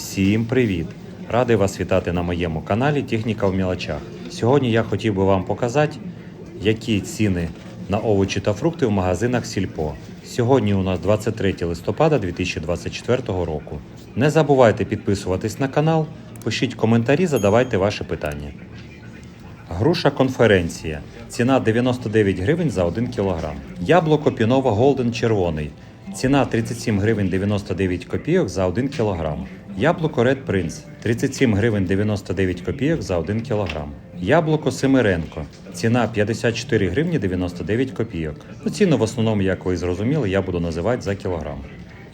Всім привіт! Радий вас вітати на моєму каналі Техніка в мілочах. Сьогодні я хотів би вам показати, які ціни на овочі та фрукти в магазинах Сільпо. Сьогодні у нас 23 листопада 2024 року. Не забувайте підписуватись на канал, пишіть коментарі, задавайте ваші питання. Груша конференція. Ціна 99 гривень за 1 кг. Яблуко Пінова Голден червоний. Ціна 37 гривень 99 копійок за 1 кг. Яблуко Red Prince 37 гривень 99 копійок за 1 кг. Яблуко Семиренко. Ціна 54 гривні 99 копійок. Ну, ціну в основному, як ви зрозуміли, я буду називати за кілограм.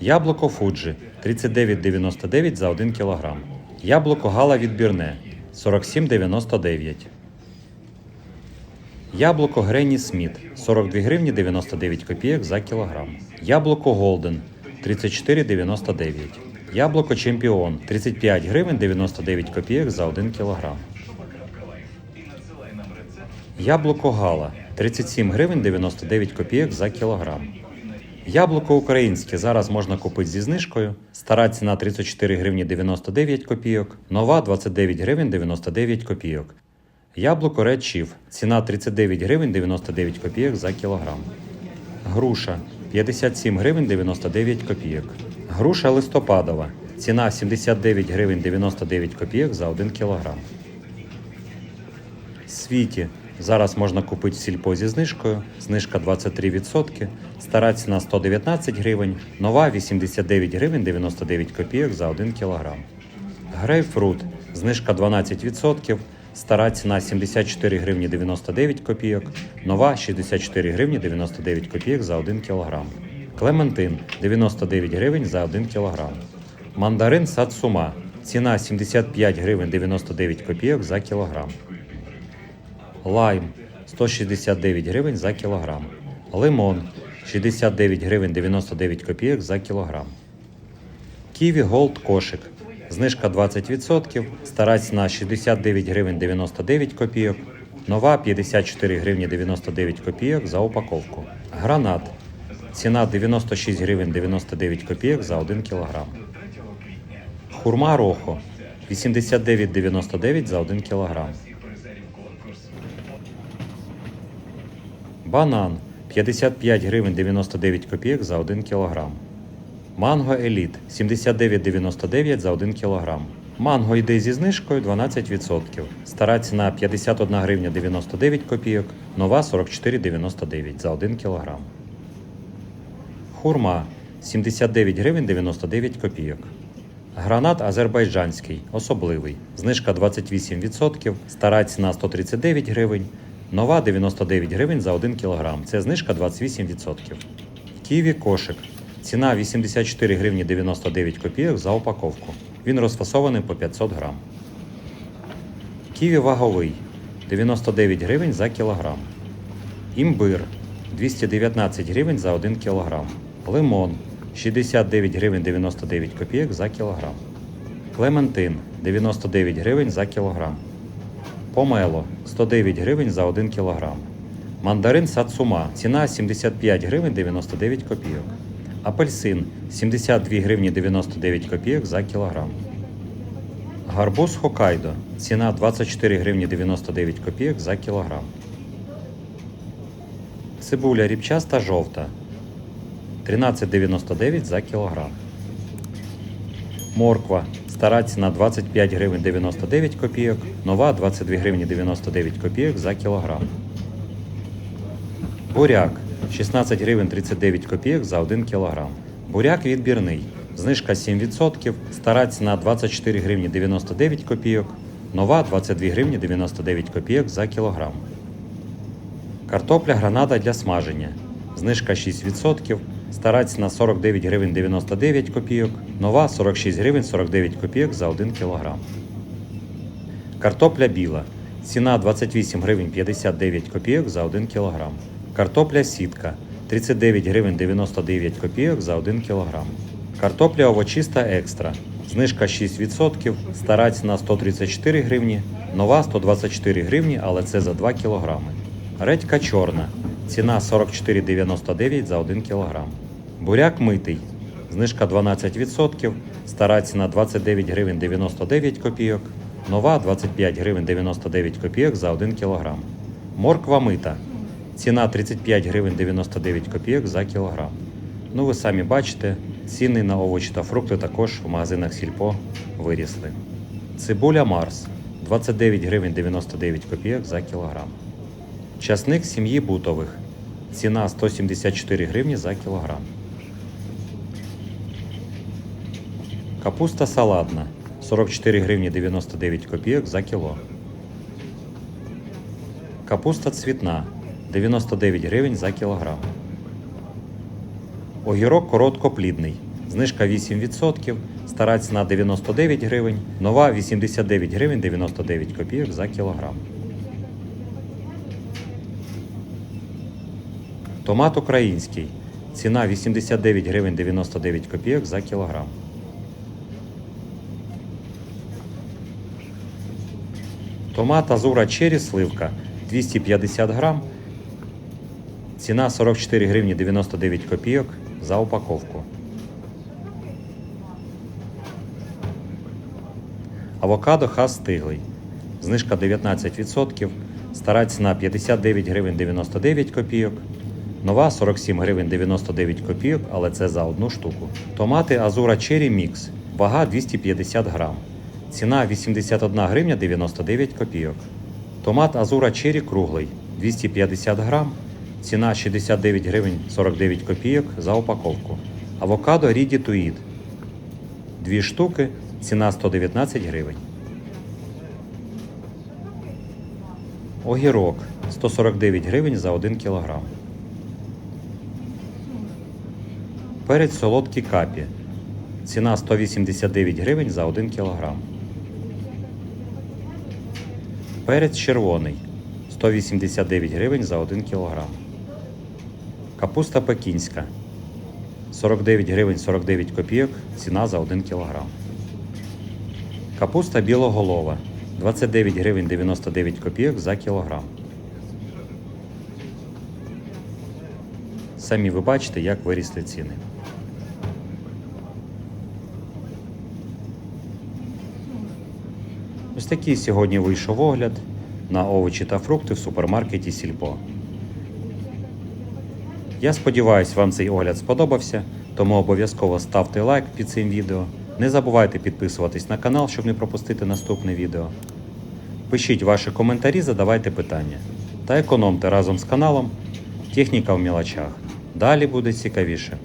Яблуко Фуджі 39,99 за 1 кг. Яблуко Гала відбірне 47,99. Яблуко Гренні Сміт 42 гривні 99 копійок за кілограм. Яблуко Голден 34,99. Яблуко Чемпіон 35 гривень 99 копійок за 1 кілограм. Яблуко Гала 37 гривень 99 копійок за кілограм. Яблуко українське зараз можна купити зі знижкою. Стара ціна 34 гривні 99 копійок, нова 29 гривень 99 копійок. Яблуко Chief. Ціна 39 гривень 99 копійок за кілограм. Груша 57 гривень 99 копійок. Груша листопадова. Ціна 79 гривень 99 копійок за 1 кілограм. Світі. Зараз можна купити в сільпо зі знижкою. Знижка 23%. Стара ціна 119 гривень, нова 89 гривень 99 копійок за 1 кілограм. Грейпфрут. Знижка 12%. Стара ціна 74 гривні 99 копійок, нова 64 гривні 99 копійок за 1 кілограм. Клементин 99 гривень за 1 кілограм. Мандарин Сацума. Ціна 75 гривень 99 копійок за кілограм. Лайм 169 гривень за кілограм. Лимон 69 гривень 99 копійок за кілограм. Ківі Голд кошик. Знижка 20%, стара ціна 69 гривень 99 копійок, нова 54 гривні 99 копійок за упаковку. Гранат. Ціна 96 гривень 99 копійок за 1 кілограм. Хурма Рохо 89,99 за 1 кілограм. Банан 55 гривень 99 копійок за 1 кілограм. Манго Еліт 79,99 за 1 кг. Манго йде зі знижкою 12%. Стара ціна 51 гривня 99 копійок, нова 44,99 за 1 кг. Хурма 79 гривень 99 копійок. Гранат азербайджанський, особливий. Знижка 28%, стара ціна 139 гривень, нова 99 гривень за 1 кг. Це знижка 28%. Ківі кошик Ціна 84 гривні 99 копійок за упаковку. Він розфасований по 500 грам. Ківі ваговий 99 гривень за кілограм. Імбир 219 гривень за 1 кілограм. Лимон 69 гривень 99 копійок за кілограм. Клементин 99 гривень за кілограм. Помело 109 гривень за 1 кілограм. Мандарин Сацума. Ціна 75 гривень 99 копійок. Апельсин 72 гривні 99 копійок за кілограм. Гарбуз Хокайдо. Ціна 24 гривні 99 копійок за кілограм. Цибуля ріпчаста жовта 13,99 за кілограм. Морква. Стара ціна 25 гривень 99 копійок, нова 22 гривні 99 копійок за кілограм. Буряк 16 гривень 39 копійок за 1 кілограм. Буряк відбірний. Знижка 7%, стара ціна 24 гривні 99 копійок, нова 22 гривні 99 копійок за кілограм. Картопля гранада для смаження. Знижка 6%, стара ціна 49 гривень 99 копійок, нова 46 гривень 49 копійок за 1 кілограм. Картопля біла. Ціна 28 гривень 59 копійок за 1 кілограм. Картопля сітка 39 гривень 99 копійок за 1 кг. Картопля овочиста екстра. Знижка 6%, стара ціна 134 гривні, нова 124 гривні, але це за 2 кг. Редька чорна. Ціна 44,99 за 1 кг. Буряк митий. Знижка 12%, Стара ціна 29 гривень 99 копійок. Нова 25 гривень 99 копійок за 1 кілограм. Морква мита. Ціна 35 гривень 99 копійок за кілограм. Ну ви самі бачите, ціни на овочі та фрукти також в магазинах Сільпо вирісли. Цибуля Марс 29 гривень 99 копійок за кілограм. Часник сім'ї бутових. Ціна 174 гривні за кілограм. Капуста салатна 44 гривні 99 копійок за кіло. Капуста цвітна 99 гривень за кілограм. Огірок короткоплідний. Знижка 8%, стара ціна 99 гривень, нова 89 гривень 99 копійок за кілограм. Томат український. Ціна 89 гривень 99 копійок за кілограм. Томат Азура Черрі сливка 250 грам. Ціна 44 гривні 99 копійок за упаковку. Авокадо хас стиглий. Знижка 19%. Стара ціна 59 гривень 99 копійок. Нова 47 гривень 99 копійок, але це за одну штуку. Томати Азура Черрі Мікс. Вага 250 грам. Ціна 81 гривня 99 копійок. Томат Азура Черрі круглий 250 грам. Ціна 69 гривень 49 копійок за упаковку. Авокадо Ріді Туїд. Дві штуки. Ціна 119 гривень. Огірок 149 гривень за 1 кілограм. Перець солодкий капі. Ціна 189 гривень за 1 кілограм. Перець червоний 189 гривень за 1 кілограм. Капуста пекінська 49 гривень 49 копійок. Ціна за 1 кілограм. Капуста білоголова 29 гривень 99 копійок за кілограм. Самі ви бачите, як вирісли ціни. Ось такий сьогодні вийшов огляд на овочі та фрукти в супермаркеті Сільпо. Я сподіваюся, вам цей огляд сподобався, тому обов'язково ставте лайк під цим відео. Не забувайте підписуватись на канал, щоб не пропустити наступне відео. Пишіть ваші коментарі, задавайте питання. Та економте разом з каналом Техніка в мілочах. Далі буде цікавіше.